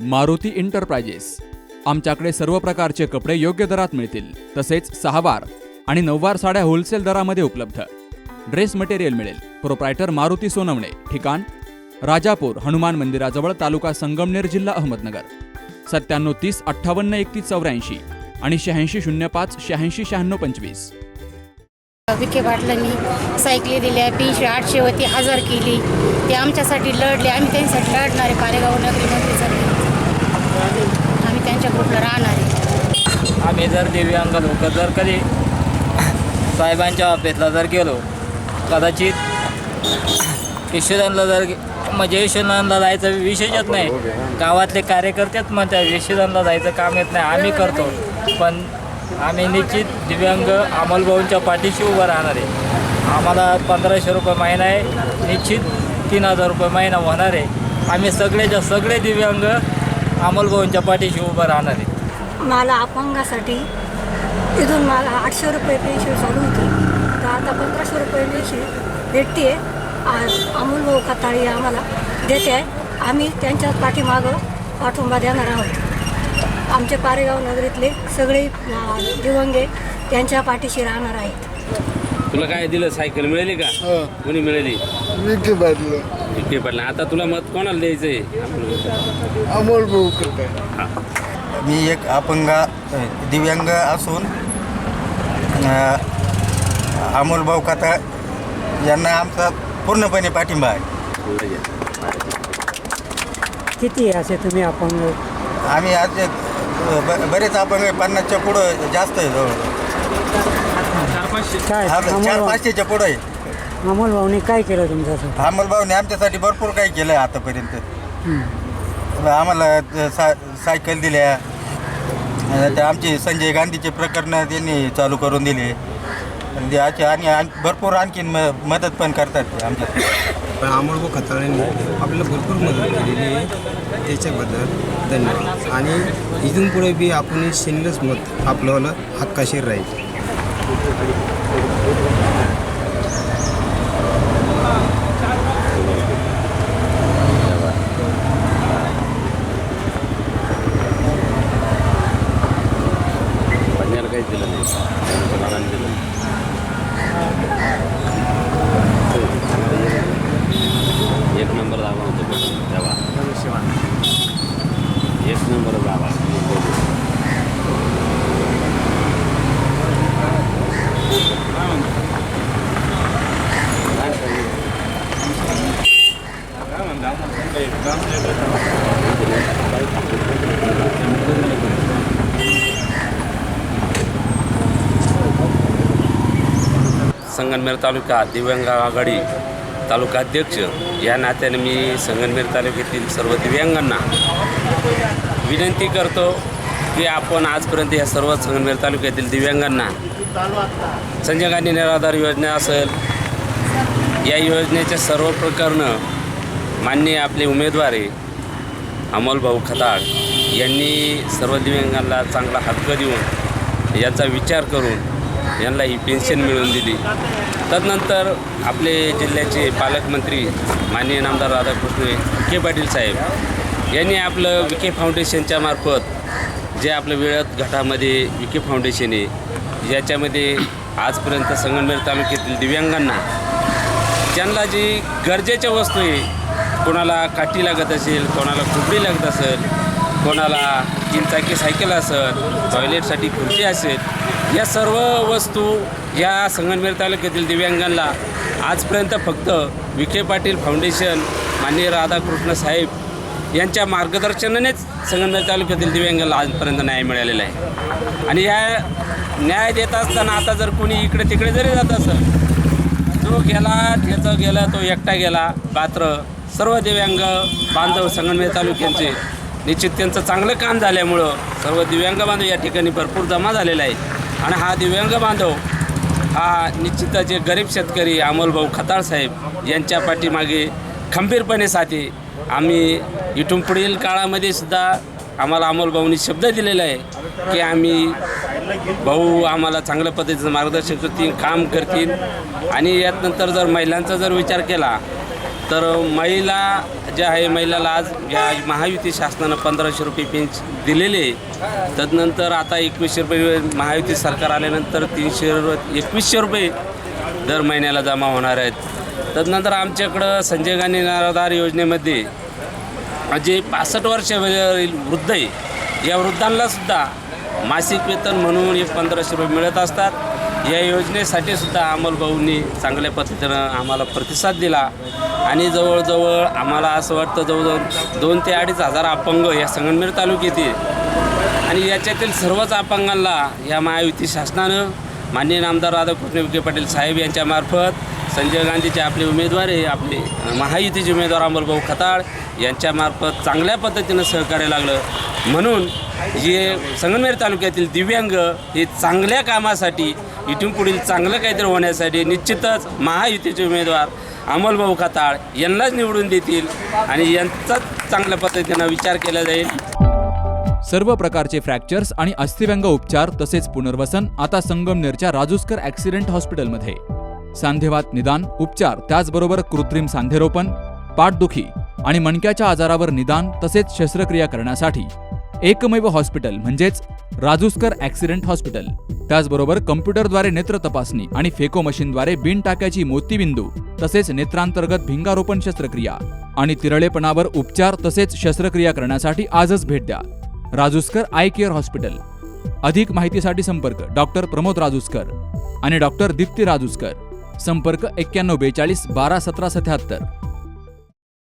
Maruti enterprises आमच्याकडे सर्व प्रकारचे कपडे योग्य दरात मिळतील. तसेच सहावार आणि नऊवार साड्या होलसेल दरामध्ये उपलब्ध. ड्रेस मटेरियल मिळेल. प्रोप्रायटर मारुती सोनवणे. ठिकाण राजापूर हनुमान मंदिराजवळ तालुका संगमनेर जिल्हा अहमदनगर. सत्त्याण्णव तीस अठ्ठावन्न एकतीस चौऱ्याऐंशी आणि शहाऐंशी शून्य पाच शहाऐंशी शहाण्णव पंचवीस. विखे पाटलांनी सायकली दिल्या तीनशे आठशे होती हजार केली. ते आमच्यासाठी लढले. आम्ही त्यांच्यासाठी लढणारे पारेगाव नगरी चालले आम्ही त्यांच्या ग्रुपला राहणार आहे. आम्ही जर दिव्यांग लोक जर कधी साहेबांच्या ऑफिसला जर गेलो कदाचित किशोरांना जर म्हणजे यशोदांना जायचं विशेषच नाही. गावातले कार्यकर्तेच म्हणतात यशोदांना जायचं काम येत नाही. आम्ही करतो. पण आम्ही निश्चित दिव्यांग अंमलभाऊंच्या पाठीशी उभं राहणार आहे. आम्हाला पंधराशे रुपये महिना आहे. निश्चित तीन हजार रुपये महिना होणार आहे. आम्ही सगळेच्या सगळे दिव्यांग अमोलभाऊंच्या पाठीशी उभं राहणार आहे. मला अपंगासाठी इथून मला आठशे रुपये पेन्शन चालू होती. तर आता पंधराशे रुपये पेन्शन भेटते अमोल भाऊ खताळी आम्हाला देते आहे. आम्ही त्यांच्या पाठीमागं पाठिंबा देणार आहोत. आमचे पारेगाव नगरीतले सगळे दिवंगे त्यांच्या पाठीशी राहणार आहेत. तुला काय दिलं? सायकल मिळाली का? कोणी मिळाली? विखे पाटील विखे पाटला आता तुला मत कोणाला द्यायचंय? अमोल भाऊ करताय. मी एक अपंगा दिव्यांग असून अ, अमोल भाऊ कथा यांना आमचा पूर्णपणे पाठिंबा आहे. किती असे तुम्ही अपंग? आम्ही आज अ, ब- बरेच अपंग आहे, पन्नासच्या पुढं जास्त आहे जवळ काय? हा, चार अमोल पाचशेच्या पुढं आहे. अमोल भाऊने काय केलं तुमच्यासाठी? अमोल भाऊने आमच्यासाठी भरपूर काही केलं आहे आतापर्यंत आम्हाला सा सायकल दिल्या. अ, ते आमचे संजय गांधीचे प्रकरण त्यांनी चालू करून दिले. आणि ते आजचे- आणि आण- भरपूर आणखीन म मदत पण करतात ते आमच्या पण अमोल खताळ्यांनी आपल्याला भरपूर मदत केलेली आहे. त्याच्याबद्दल धन्यवाद. आणि इथून पुढे बी आपण शिनलंच मत आपल्याला हक्काशीर राहील. पन्याला काहीच दिलं नाही त्यांच्या नानाने दिलं एक नंबर दाबा होतो बटन तेव्हा एक नंबर दाबा संगनमेर तालुका दिव्यांग आघाडी तालुका अध्यक्ष या नात्याने मी संगनमेर तालुक्यातील सर्व दिव्यांगांना विनंती करतो की आपण आजपर्यंत या सर्व संगनमेर तालुक्यातील दिव्यांगांना संजय गांधी निराधार योजना असेल या योजनेचे सर्व प्रकरणं माननीय आपले उमेदवार अमोलभाऊ खताळ यांनी सर्व दिव्यांगांना चांगला हक्क देऊन याचा विचार करून यांना ही पेन्शन मिळवून दिली. तदनंतर आपले जिल्ह्याचे पालकमंत्री माननीय नामदार राधाकृष्ण विखे पाटील साहेब यांनी आपलं विखे फाउंडेशनच्या मार्फत जे आपलं वेळात गटामध्ये विखे फाउंडेशन आहे याच्यामध्ये आजपर्यंत संगमनेर तालुक्यातील दिव्यांगांना ज्यांना जी गरजेच्या वस्तू आहे कोणाला काठी लागत असेल कोणाला खुपडी लागत असेल कोणाला तीन चाकी सायकल असेल टॉयलेटसाठी खुर्ची असेल या सर्व वस्तू या संगमनेर तालुक्यातील दिव्यांगांना आजपर्यंत फक्त विखे पाटील फाउंडेशन माननीय राधाकृष्ण साहेब यांच्या मार्गदर्शनानेच संगमनेर तालुक्यातील दिव्यांगाला आजपर्यंत न्याय मिळालेला आहे. आणि या न्याय देत असताना आता जर कोणी इकडे तिकडे जरी जात असेल जो गेला त्याचं गेला तो एकटा गेला मात्र सर्व दिव्यांग बांधव संगमनेर तालुक्यांचे निश्चित त्यांचं चांगलं काम झाल्यामुळं सर्व दिव्यांग बांधव या ठिकाणी भरपूर जमा झालेला आहे. आणि हा दिव्यांग बांधव हा निश्चितच जे गरीब शेतकरी अमोलभाऊ खताळ साहेब यांच्या पाठीमागे खंबीरपणे साथी आम्ही इथून पुढील काळामध्ये सुद्धा आम्हाला अमोलभाऊनी शब्द दिलेला आहे की आम्ही भाऊ आम्हाला चांगल्या पद्धतीचं मार्गदर्शन करतील काम करतील. आणि यात नंतर जर महिलांचा जर विचार केला तर महिला ज्या आहे महिलाला आज या महायुती शासनानं पंधराशे रुपये पेन्श दिलेले आहे. तदनंतर आता एकवीसशे रुपये महायुती सरकार आल्यानंतर तीनशे रुपये एकवीसशे रुपये दर महिन्याला जमा होणार आहेत. तदनंतर आमच्याकडं संजय गांधी निराधार योजनेमध्ये जे पासष्ट वर्ष म्हणजे वृद्ध आहे या वृद्धांना सुद्धा मासिक वेतन म्हणून एक पंधराशे रुपये मिळत असतात. या योजनेसाठी सुद्धा अमलभाऊंनी चांगल्या पद्धतीनं आम्हाला प्रतिसाद दिला. आणि जवळजवळ आम्हाला असं वाटतं जवळजवळ दोन ते अडीच हजार अपंग या संगमनेर तालुक्यातील आणि याच्यातील सर्वच अपंगांना या महायुती शासनानं माननीय नामदार राधाकृष्ण विखे पाटील साहेब यांच्यामार्फत संजय गांधीचे आपले उमेदवार आहे आपले महायुतीचे उमेदवार अंमलभाऊ खताळ यांच्यामार्फत चांगल्या पद्धतीनं सहकार्य लागलं. म्हणून जे संगमनेर तालुक्यातील दिव्यांग हे चांगल्या कामासाठी इथून पुढील चांगलं काहीतरी होण्यासाठी निश्चितच महायुतीचे उमेदवार अंमलभाऊ खताळ यांनाच निवडून देतील आणि यांचाच चांगल्या पद्धतीनं विचार केला जाईल. सर्व प्रकारचे फ्रॅक्चर्स आणि अस्थिव्यंग उपचार तसेच पुनर्वसन आता संगमनेरच्या राजूस्कर ॲक्सिडेंट हॉस्पिटलमध्ये. सांधेवात निदान उपचार त्याचबरोबर कृत्रिम सांधेरोपण पाठदुखी आणि मणक्याच्या आजारावर निदान तसेच शस्त्रक्रिया करण्यासाठी एकमेव हॉस्पिटल म्हणजेच राजूस्कर ॲक्सिडेंट हॉस्पिटल. त्याचबरोबर कम्प्युटरद्वारे नेत्र तपासणी आणि फेको मशीनद्वारे बिन टाक्याची मोतीबिंदू तसेच नेत्रांतर्गत भिंगारोपण शस्त्रक्रिया आणि तिरळेपणावर उपचार तसेच शस्त्रक्रिया करण्यासाठी आजच भेट द्या. Rajuskar eye care hospital. अधिक माहितीसाठी संपर्क डॉक्टर प्रमोद राजूस्कर आणि डॉक्टर दीप्ती राजूस्कर. संपर्क एक्क्याण्णव बेचाळीस बारा सतरा सत्याहत्तर.